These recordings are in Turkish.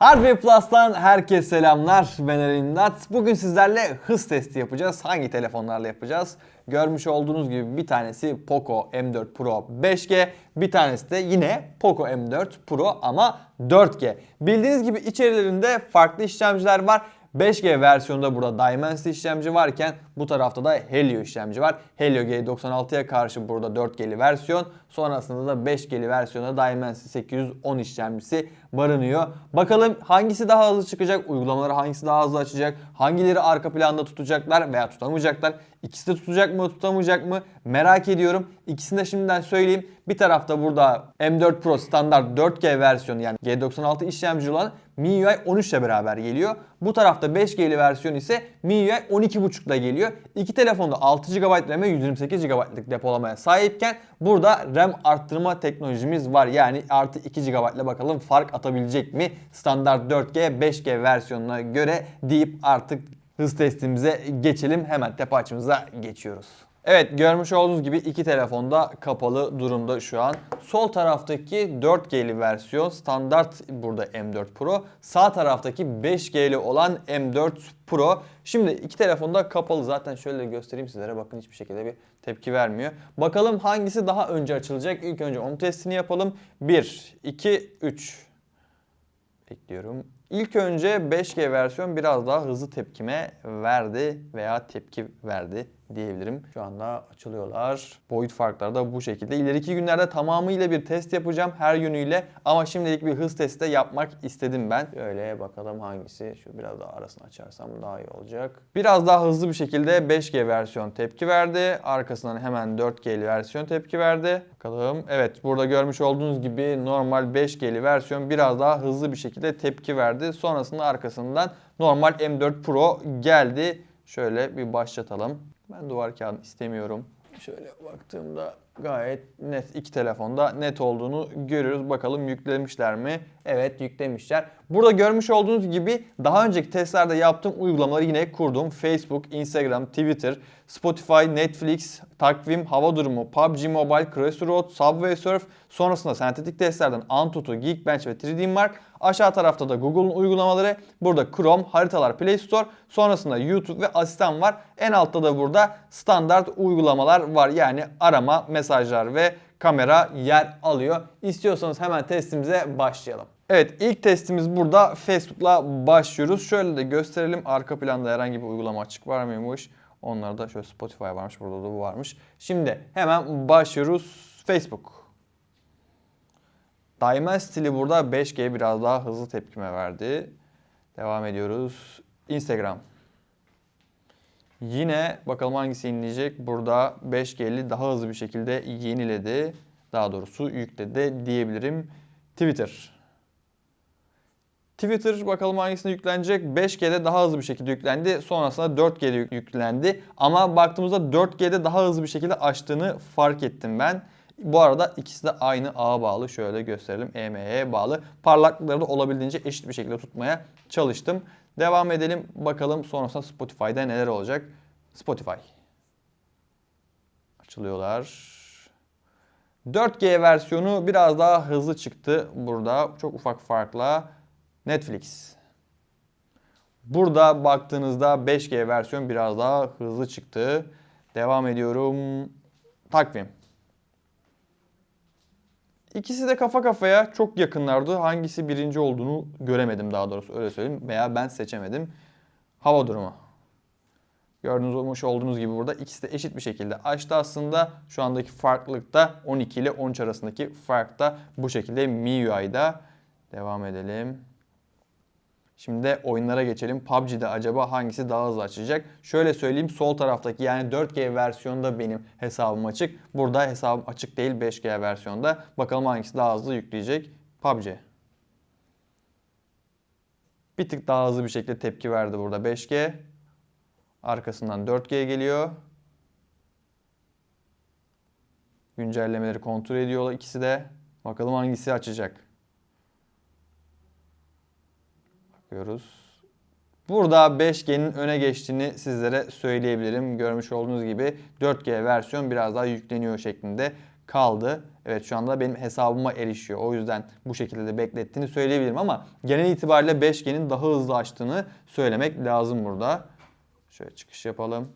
Hardware Plus'tan herkese selamlar. Ben Eren İmdat. Bugün sizlerle hız testi yapacağız. Hangi telefonlarla yapacağız? Görmüş olduğunuz gibi bir tanesi Poco M4 Pro 5G, bir tanesi de yine Poco M4 Pro ama 4G. Bildiğiniz gibi içerilerinde farklı işlemciler var. 5G versiyonunda burada Dimensity işlemci varken bu tarafta da Helio işlemci var. Helio G96'ya karşı burada 4G'li versiyon. Sonrasında da 5G'li versiyonda Dimensity 810 işlemcisi barınıyor. Bakalım hangisi daha hızlı çıkacak, uygulamaları hangisi daha hızlı açacak, hangileri arka planda tutacaklar veya tutamayacaklar. İkisi de tutacak mı, tutamayacak mı merak ediyorum. İkisini de şimdiden söyleyeyim. Bir tarafta burada M4 Pro standart 4G versiyonu yani G96 işlemci olan MIUI 13 ile beraber geliyor. Bu tarafta 5G'li versiyon ise MIUI 12.5 ile geliyor. İki telefonda 6 GB RAM ve 128 GB'lık depolamaya sahipken burada RAM arttırma teknolojimiz var. Yani artı 2 GB ile bakalım fark atabilecek mi standart 4G 5G versiyonuna göre deyip artık hız testimize geçelim. Hemen tepe açımıza geçiyoruz. Evet görmüş olduğunuz gibi iki telefonda kapalı durumda şu an. Sol taraftaki 4G'li versiyon standart burada M4 Pro. Sağ taraftaki 5G'li olan M4 Pro. Şimdi iki telefonda kapalı zaten şöyle göstereyim sizlere. Bakın hiçbir şekilde bir tepki vermiyor. Bakalım hangisi daha önce açılacak. İlk önce onun testini yapalım. 1, 2, 3. Bekliyorum. İlk önce 5G versiyon biraz daha hızlı tepkime verdi veya tepki verdi diyebilirim. Şu anda açılıyorlar. Boyut farkları da bu şekilde. İleriki günlerde tamamıyla bir test yapacağım her yönüyle ama şimdilik bir hız testi de yapmak istedim ben. Şöyle bakalım hangisi. Şu biraz daha arasını açarsam daha iyi olacak. Biraz daha hızlı bir şekilde 5G versiyon tepki verdi. Arkasından hemen 4G'li versiyon tepki verdi. Bakalım. Evet burada görmüş olduğunuz gibi normal 5G'li versiyon biraz daha hızlı bir şekilde tepki verdi. Sonrasında arkasından normal M4 Pro geldi. Şöyle bir başlatalım. Ben duvar kağıdı istemiyorum. Şöyle baktığımda gayet net iki telefonda net olduğunu görüyoruz. Bakalım yüklemişler mi? Evet yüklemişler. Burada görmüş olduğunuz gibi daha önceki testlerde yaptığım uygulamaları yine kurdum. Facebook, Instagram, Twitter, Spotify, Netflix, takvim, hava durumu, PUBG Mobile, Crossroads, Subway Surf, sonrasında sentetik testlerden Antutu, Geekbench ve 3D Mark, aşağı tarafta da Google'un uygulamaları, burada Chrome, haritalar Play Store, sonrasında YouTube ve asistan var. En altta da burada standart uygulamalar var. Yani arama, mesajlar ve kamera yer alıyor. İstiyorsanız hemen testimize başlayalım. Evet ilk testimiz burada Facebook'la başlıyoruz. Şöyle de gösterelim. Arka planda herhangi bir uygulama açık var mıymış? Onlarda da şöyle Spotify varmış. Burada da bu varmış. Şimdi hemen başlıyoruz. Facebook. Diamond stili burada 5G biraz daha hızlı tepkime verdi. Devam ediyoruz. Instagram. Yine bakalım hangisi yenileyecek. Burada 5G'li daha hızlı bir şekilde yeniledi. Daha doğrusu yükledi diyebilirim. Twitter. Twitter bakalım hangisine yüklenecek. 5G'de daha hızlı bir şekilde yüklendi. Sonrasında 4G'de yüklendi. Ama baktığımızda 4G'de daha hızlı bir şekilde açtığını fark ettim ben. Bu arada ikisi de aynı ağa bağlı. Şöyle gösterelim. EME'ye bağlı. Parlaklıkları da olabildiğince eşit bir şekilde tutmaya çalıştım. Devam edelim. Bakalım sonrasında Spotify'da neler olacak. Spotify. Açılıyorlar. 4G versiyonu biraz daha hızlı çıktı burada. Çok ufak farkla. Netflix. Burada baktığınızda 5G versiyon biraz daha hızlı çıktı. Devam ediyorum. Takvim. İkisi de kafa kafaya çok yakınlardı. Hangisi birinci olduğunu göremedim daha doğrusu öyle söyleyeyim. Veya ben seçemedim. Hava durumu. Gördüğünüz olduğunuz gibi burada ikisi de eşit bir şekilde açtı aslında. Şu andaki farklılık da 12 ile 13 arasındaki fark da bu şekilde MIUI'da. Devam edelim. Şimdi de oyunlara geçelim. PUBG'de acaba hangisi daha hızlı açacak? Şöyle söyleyeyim sol taraftaki yani 4G versiyonda benim hesabım açık. Burada hesabım açık değil 5G versiyonda. Bakalım hangisi daha hızlı yükleyecek? PUBG. Bir tık daha hızlı bir şekilde tepki verdi burada 5G. Arkasından 4G geliyor. Güncellemeleri kontrol ediyorlar ikisi de. Bakalım hangisi açacak. Bakıyoruz. Burada 5G'nin öne geçtiğini sizlere söyleyebilirim. Görmüş olduğunuz gibi 4G versiyon biraz daha yükleniyor şeklinde kaldı. Evet şu anda benim hesabıma erişiyor. O yüzden bu şekilde de beklettiğini söyleyebilirim ama genel itibariyle 5G'nin daha hızlı açtığını söylemek lazım burada. Şöyle çıkış yapalım.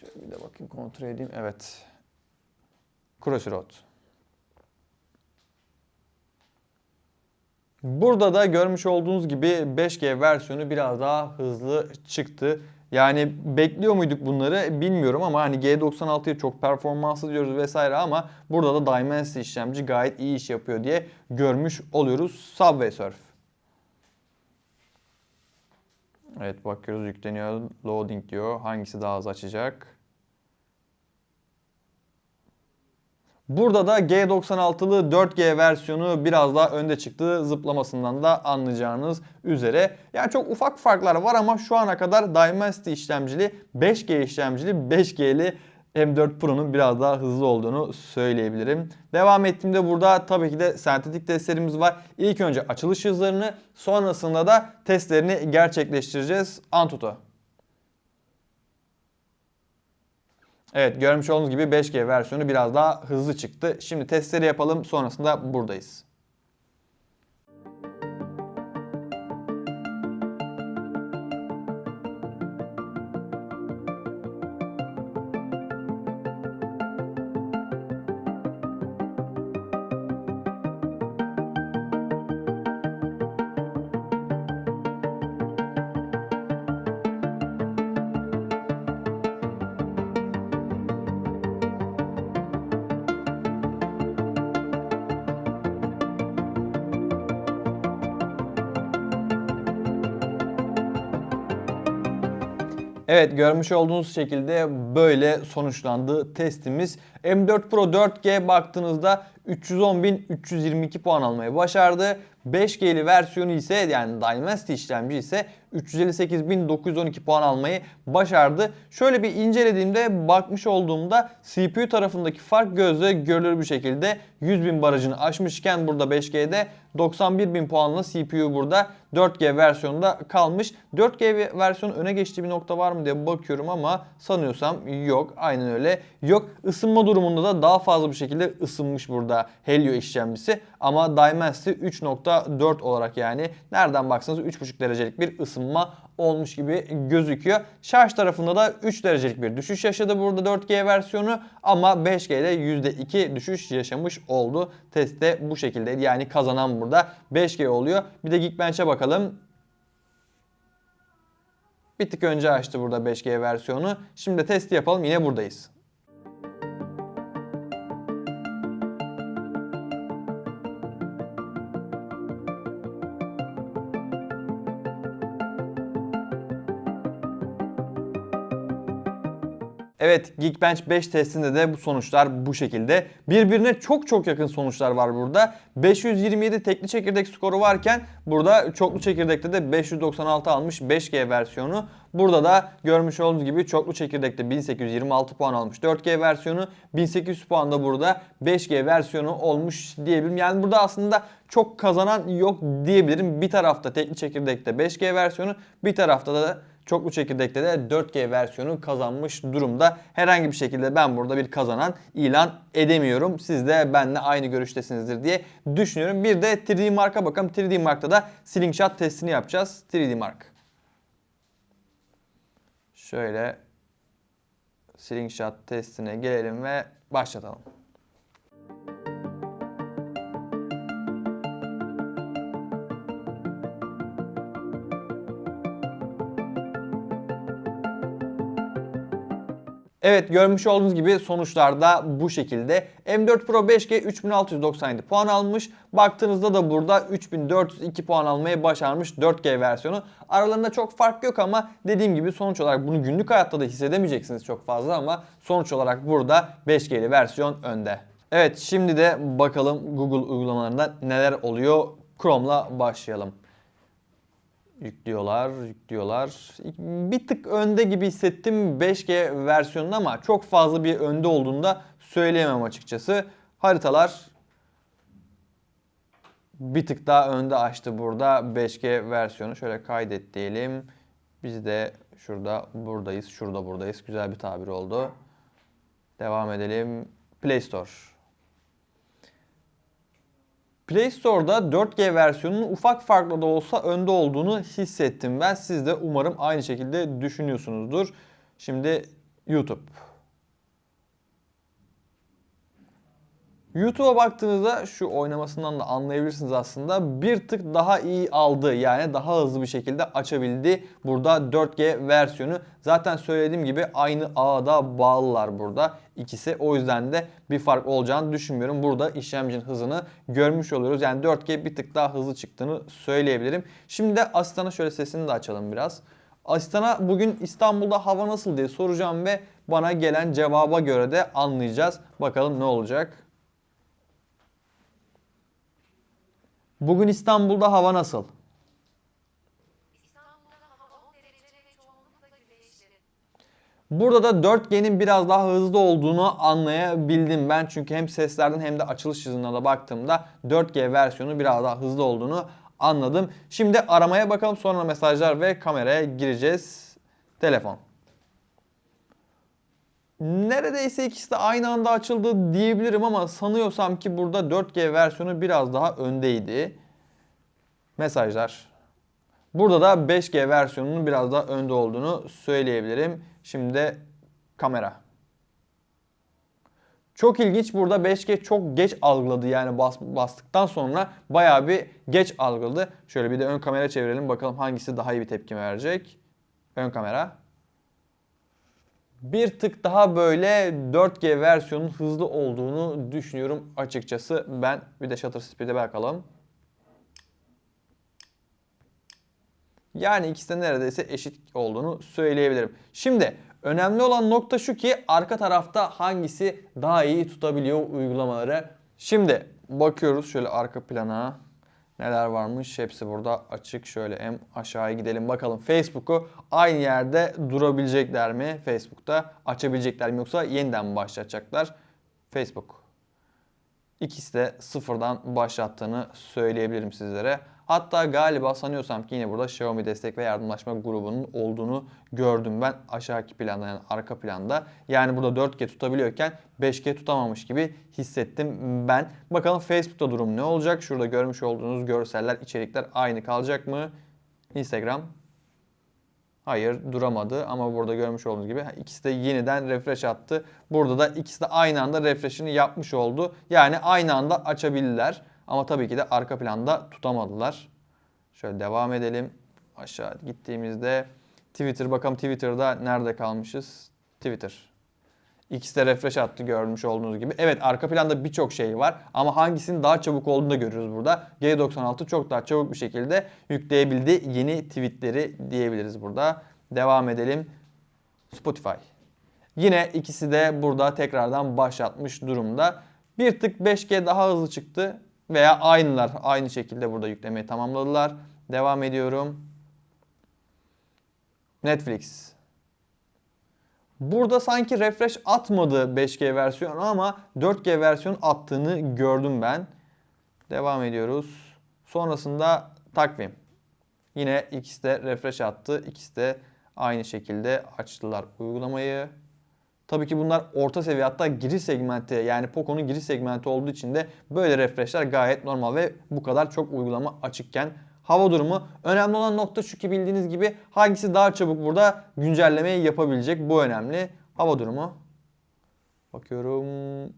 Şöyle bir de bakayım kontrol edeyim. Evet. Crossroad. Burada da görmüş olduğunuz gibi 5G versiyonu biraz daha hızlı çıktı. Yani bekliyor muyduk bunları bilmiyorum ama hani G96'ya çok performanslı diyoruz vesaire ama burada da Dimensity işlemci gayet iyi iş yapıyor diye görmüş oluyoruz. Subway Surf. Evet bakıyoruz yükleniyor. Loading diyor. Hangisi daha az açacak? Burada da G96'lı 4G versiyonu biraz daha önde çıktı. Zıplamasından da anlayacağınız üzere. Yani çok ufak farklar var ama şu ana kadar Dimensity işlemcili 5G işlemcili 5G'li M4 Pro'nun biraz daha hızlı olduğunu söyleyebilirim. Devam ettiğimde burada tabii ki de sentetik testlerimiz var. İlk önce açılış hızlarını sonrasında da testlerini gerçekleştireceğiz. Antutu. Evet görmüş olduğunuz gibi 5G versiyonu biraz daha hızlı çıktı. Şimdi testleri yapalım sonrasında buradayız. Evet görmüş olduğunuz şekilde böyle sonuçlandı testimiz. M4 Pro 4G baktığınızda 310.322 puan almayı başardı. 5G'li versiyonu ise yani Dimensity işlemci ise 358.912 puan almayı başardı. Şöyle bir incelediğimde bakmış olduğumda CPU tarafındaki fark gözle görülür bir şekilde 100.000 barajını aşmışken burada 5G'de 91.000 puanla CPU burada 4G versiyonunda kalmış. 4G versiyonu öne geçtiği bir nokta var mı diye bakıyorum ama sanıyorsam yok. Aynen öyle. Yok. Isınma durumunda da daha fazla bir şekilde ısınmış burada Helio işlemcisi. Ama Dimensity 3.4 olarak yani nereden baksanız 3.5 derecelik bir ısınma olmuş gibi gözüküyor. Şarj tarafında da 3 derecelik bir düşüş yaşadı burada 4G versiyonu ama 5G'de %2 düşüş yaşamış oldu. Testte bu şekilde yani kazanan burada 5G oluyor. Bir de Geekbench'e bakalım. Bir tık önce açtı burada 5G versiyonu. Şimdi de testi yapalım yine buradayız. Evet Geekbench 5 testinde de bu sonuçlar bu şekilde. Birbirine çok çok yakın sonuçlar var burada. 527 tekli çekirdek skoru varken burada çoklu çekirdekte de 596 almış 5G versiyonu. Burada da görmüş olduğunuz gibi çoklu çekirdekte 1826 puan almış 4G versiyonu. 1800 puan da burada 5G versiyonu olmuş diyebilirim. Yani burada aslında çok kazanan yok diyebilirim. Bir tarafta tekli çekirdekte 5G versiyonu bir tarafta da Çoklu çekirdekte de 4G versiyonu kazanmış durumda. Herhangi bir şekilde ben burada bir kazanan ilan edemiyorum. Siz de benimle aynı görüştesinizdir diye düşünüyorum. Bir de 3D Mark'a bakalım. 3D Mark'ta da Slingshot testini yapacağız. 3D Mark. Şöyle Slingshot testine gelelim ve başlatalım. Evet görmüş olduğunuz gibi sonuçlarda bu şekilde. M4 Pro 5G 3697 puan almış. Baktığınızda da burada 3402 puan almayı başarmış 4G versiyonu. Aralarında çok fark yok ama dediğim gibi sonuç olarak bunu günlük hayatta da hissedemeyeceksiniz çok fazla ama sonuç olarak burada 5G'li versiyon önde. Evet şimdi de bakalım Google uygulamalarında neler oluyor. Chrome'la başlayalım. Yüklüyorlar, yüklüyorlar. Bir tık önde gibi hissettim 5G versiyonunda ama çok fazla bir önde olduğunu da söyleyemem açıkçası. Haritalar bir tık daha önde açtı burada 5G versiyonu. Şöyle kaydet diyelim. Biz de şurada buradayız, şurada buradayız. Güzel bir tabir oldu. Devam edelim. Play Store. Play Store'da 4G versiyonunun ufak farklı da olsa önde olduğunu hissettim ben. Siz de umarım aynı şekilde düşünüyorsunuzdur. Şimdi YouTube. YouTube'a baktığınızda şu oynamasından da anlayabilirsiniz aslında bir tık daha iyi aldı yani daha hızlı bir şekilde açabildi burada 4G versiyonu. Zaten söylediğim gibi aynı ağda bağlılar burada ikisi o yüzden de bir fark olacağını düşünmüyorum. Burada işlemcinin hızını görmüş oluyoruz yani 4G bir tık daha hızlı çıktığını söyleyebilirim. Şimdi de asistana şöyle sesini de açalım biraz. Asistana bugün İstanbul'da hava nasıl diye soracağım ve bana gelen cevaba göre de anlayacağız. Bakalım ne olacak. Bugün İstanbul'da hava nasıl? İstanbul'da hava 10 derece ve çoğunlukla güneşli. Burada da 4G'nin biraz daha hızlı olduğunu anlayabildim ben. Çünkü hem seslerden hem de açılış hızına da baktığımda 4G versiyonu biraz daha hızlı olduğunu anladım. Şimdi aramaya bakalım sonra mesajlar ve kameraya gireceğiz. Telefon. Neredeyse ikisi de aynı anda açıldı diyebilirim ama sanıyorsam ki burada 4G versiyonu biraz daha öndeydi. Mesajlar. Burada da 5G versiyonunun biraz daha önde olduğunu söyleyebilirim. Şimdi kamera. Çok ilginç burada 5G çok geç algıladı yani bas, bastıktan sonra bayağı bir geç algıladı. Şöyle bir de ön kamera çevirelim bakalım hangisi daha iyi bir tepki verecek. Ön kamera. Bir tık daha böyle 4G versiyonun hızlı olduğunu düşünüyorum açıkçası ben. Bir de shutter speed'e bakalım. Yani ikisi de neredeyse eşit olduğunu söyleyebilirim. Şimdi önemli olan nokta şu ki arka tarafta hangisi daha iyi tutabiliyor uygulamaları. Şimdi bakıyoruz şöyle arka plana. Neler varmış hepsi burada açık. Şöyle en aşağıya gidelim bakalım. Facebook'u aynı yerde durabilecekler mi? Facebook'ta açabilecekler mi yoksa yeniden mi başlatacaklar? Facebook. İkisi de sıfırdan başlattığını söyleyebilirim sizlere. Hatta galiba sanıyorsam ki yine burada Xiaomi destek ve yardımlaşma grubunun olduğunu gördüm ben aşağıki planda yani arka planda. Yani burada 4G tutabiliyorken 5G tutamamış gibi hissettim ben. Bakalım Facebook'ta durum ne olacak? Şurada görmüş olduğunuz görseller, içerikler aynı kalacak mı? Instagram Hayır duramadı ama burada görmüş olduğunuz gibi ikisi de yeniden refresh attı. Burada da ikisi de aynı anda refreshini yapmış oldu. Yani aynı anda açabilirler. Ama tabii ki de arka planda tutamadılar. Şöyle devam edelim. Aşağı gittiğimizde Twitter bakalım Twitter'da nerede kalmışız? Twitter. İkisi de refresh attı görmüş olduğunuz gibi. Evet arka planda birçok şey var ama hangisinin daha çabuk olduğunu da görüyoruz burada. G96 çok daha çabuk bir şekilde yükleyebildi yeni tweetleri diyebiliriz burada. Devam edelim. Spotify. Yine ikisi de burada tekrardan başlatmış durumda. Bir tık 5G daha hızlı çıktı veya aynılar aynı şekilde burada yüklemeyi tamamladılar. Devam ediyorum. Netflix. Burada sanki refresh atmadı 5G versiyonu ama 4G versiyon attığını gördüm ben. Devam ediyoruz. Sonrasında takvim. Yine ikisi de refresh attı. İkisi de aynı şekilde açtılar uygulamayı. Tabii ki bunlar orta seviye hatta giriş segmenti yani Poco'nun giriş segmenti olduğu için de böyle refreshler gayet normal ve bu kadar çok uygulama açıkken hava durumu. Önemli olan nokta şu ki bildiğiniz gibi hangisi daha çabuk burada güncellemeyi yapabilecek bu önemli. Hava durumu. Bakıyorum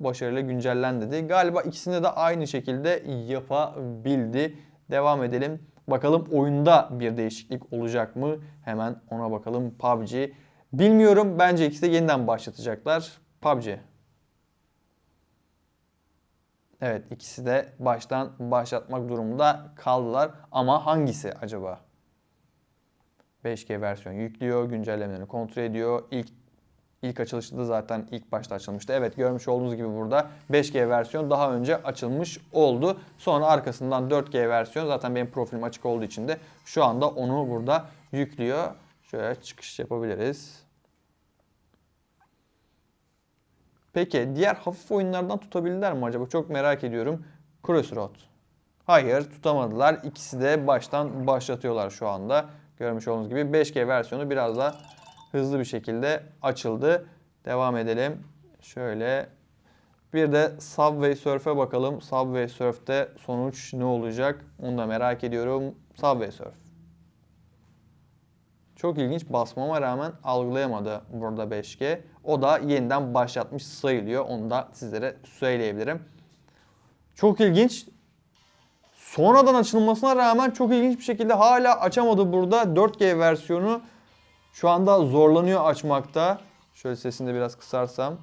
başarıyla güncellen dedi. Galiba ikisinde de aynı şekilde yapabildi. Devam edelim. Bakalım oyunda bir değişiklik olacak mı? Hemen ona bakalım. PUBG. Bilmiyorum. Bence ikisi de yeniden başlatacaklar. PUBG. Evet ikisi de baştan başlatmak durumunda kaldılar. Ama hangisi acaba? 5G versiyon yüklüyor, güncellemelerini kontrol ediyor. İlk ilk açılışta da zaten ilk başta açılmıştı. Evet görmüş olduğunuz gibi burada 5G versiyon daha önce açılmış oldu. Sonra arkasından 4G versiyon zaten benim profilim açık olduğu için de şu anda onu burada yüklüyor. Şöyle çıkış yapabiliriz. Peki diğer hafif oyunlardan tutabilirler mi acaba? Çok merak ediyorum. Crossroad. Hayır tutamadılar. İkisi de baştan başlatıyorlar şu anda. Görmüş olduğunuz gibi 5G versiyonu biraz da hızlı bir şekilde açıldı. Devam edelim. Şöyle Bir de Subway Surf'e bakalım. Subway Surf'te sonuç ne olacak? Onu da merak ediyorum. Subway Surf. Çok ilginç basmama rağmen algılayamadı burada 5G. O da yeniden başlatmış sayılıyor. Onu da sizlere söyleyebilirim. Çok ilginç. Sonradan açılmasına rağmen çok ilginç bir şekilde hala açamadı burada. 4G versiyonu şu anda zorlanıyor açmakta. Şöyle sesini de biraz kısarsam.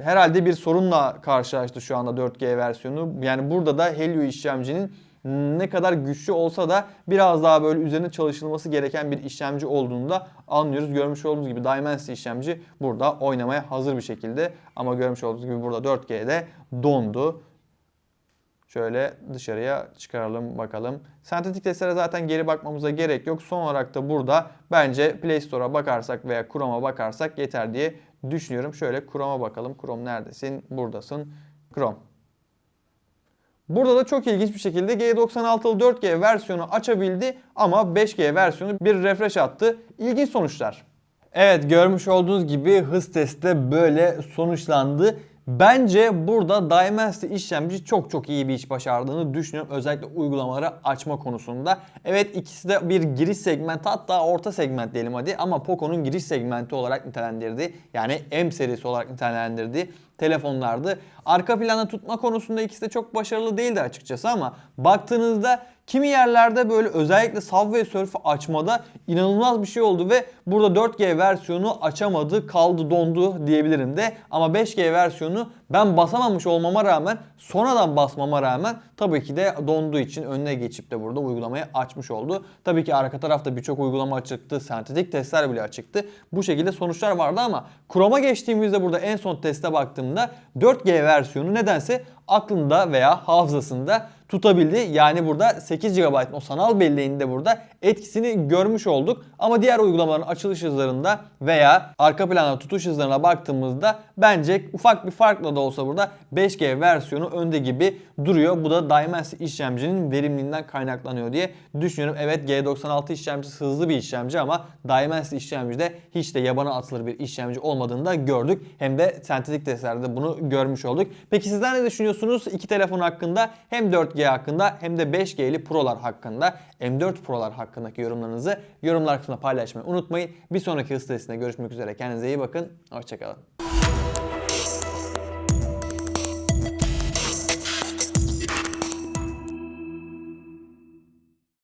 Herhalde bir sorunla karşılaştı şu anda 4G versiyonu. Yani burada da Helio işlemcinin ne kadar güçlü olsa da biraz daha böyle üzerine çalışılması gereken bir işlemci olduğunu da anlıyoruz. Görmüş olduğunuz gibi Dimensity işlemci burada oynamaya hazır bir şekilde ama görmüş olduğunuz gibi burada 4G'de dondu. Şöyle dışarıya çıkaralım bakalım. Sentetik testlere zaten geri bakmamıza gerek yok. Son olarak da burada bence Play Store'a bakarsak veya Chrome'a bakarsak yeter diye düşünüyorum. Şöyle Chrome'a bakalım. Chrome neredesin? Buradasın. Chrome. Burada da çok ilginç bir şekilde G96'lı 4G versiyonu açabildi ama 5G versiyonu bir refresh attı. İlginç sonuçlar. Evet görmüş olduğunuz gibi hız testi de böyle sonuçlandı. Bence burada Dimensity işlemci çok çok iyi bir iş başardığını düşünüyorum. Özellikle uygulamaları açma konusunda. Evet ikisi de bir giriş segmenti hatta orta segment diyelim hadi ama Poco'nun giriş segmenti olarak nitelendirdiği yani M serisi olarak nitelendirdiği telefonlardı. Arka planda tutma konusunda ikisi de çok başarılı değildi açıkçası ama baktığınızda kimi yerlerde böyle özellikle Subway Surf'ü açmada inanılmaz bir şey oldu ve burada 4G versiyonu açamadı, kaldı, dondu diyebilirim de. Ama 5G versiyonu ben basamamış olmama rağmen sonradan basmama rağmen tabii ki de donduğu için önüne geçip de burada uygulamayı açmış oldu. Tabii ki arka tarafta birçok uygulama açıktı, sentetik testler bile açıktı. Bu şekilde sonuçlar vardı ama Chrome'a geçtiğimizde burada en son teste baktığımda 4G versiyonu nedense aklında veya hafızasında tutabildi. Yani burada 8 GB o sanal belleğinde burada etkisini görmüş olduk. Ama diğer uygulamaların açılış hızlarında veya arka planda tutuş hızlarına baktığımızda bence ufak bir farkla da olsa burada 5G versiyonu önde gibi duruyor. Bu da Dimensity işlemcinin verimliliğinden kaynaklanıyor diye düşünüyorum. Evet G96 işlemcisi hızlı bir işlemci ama Dimensity işlemcide hiç de yabana atılır bir işlemci olmadığını da gördük. Hem de sentetik testlerde bunu görmüş olduk. Peki sizler ne düşünüyorsunuz iki telefon hakkında? Hem 4G hakkında hem de 5G'li Pro'lar hakkında, M4 Pro'lar hakkındaki yorumlarınızı yorumlar kısmına paylaşmayı unutmayın. Bir sonraki hız görüşmek üzere. Kendinize iyi bakın. Hoşçakalın.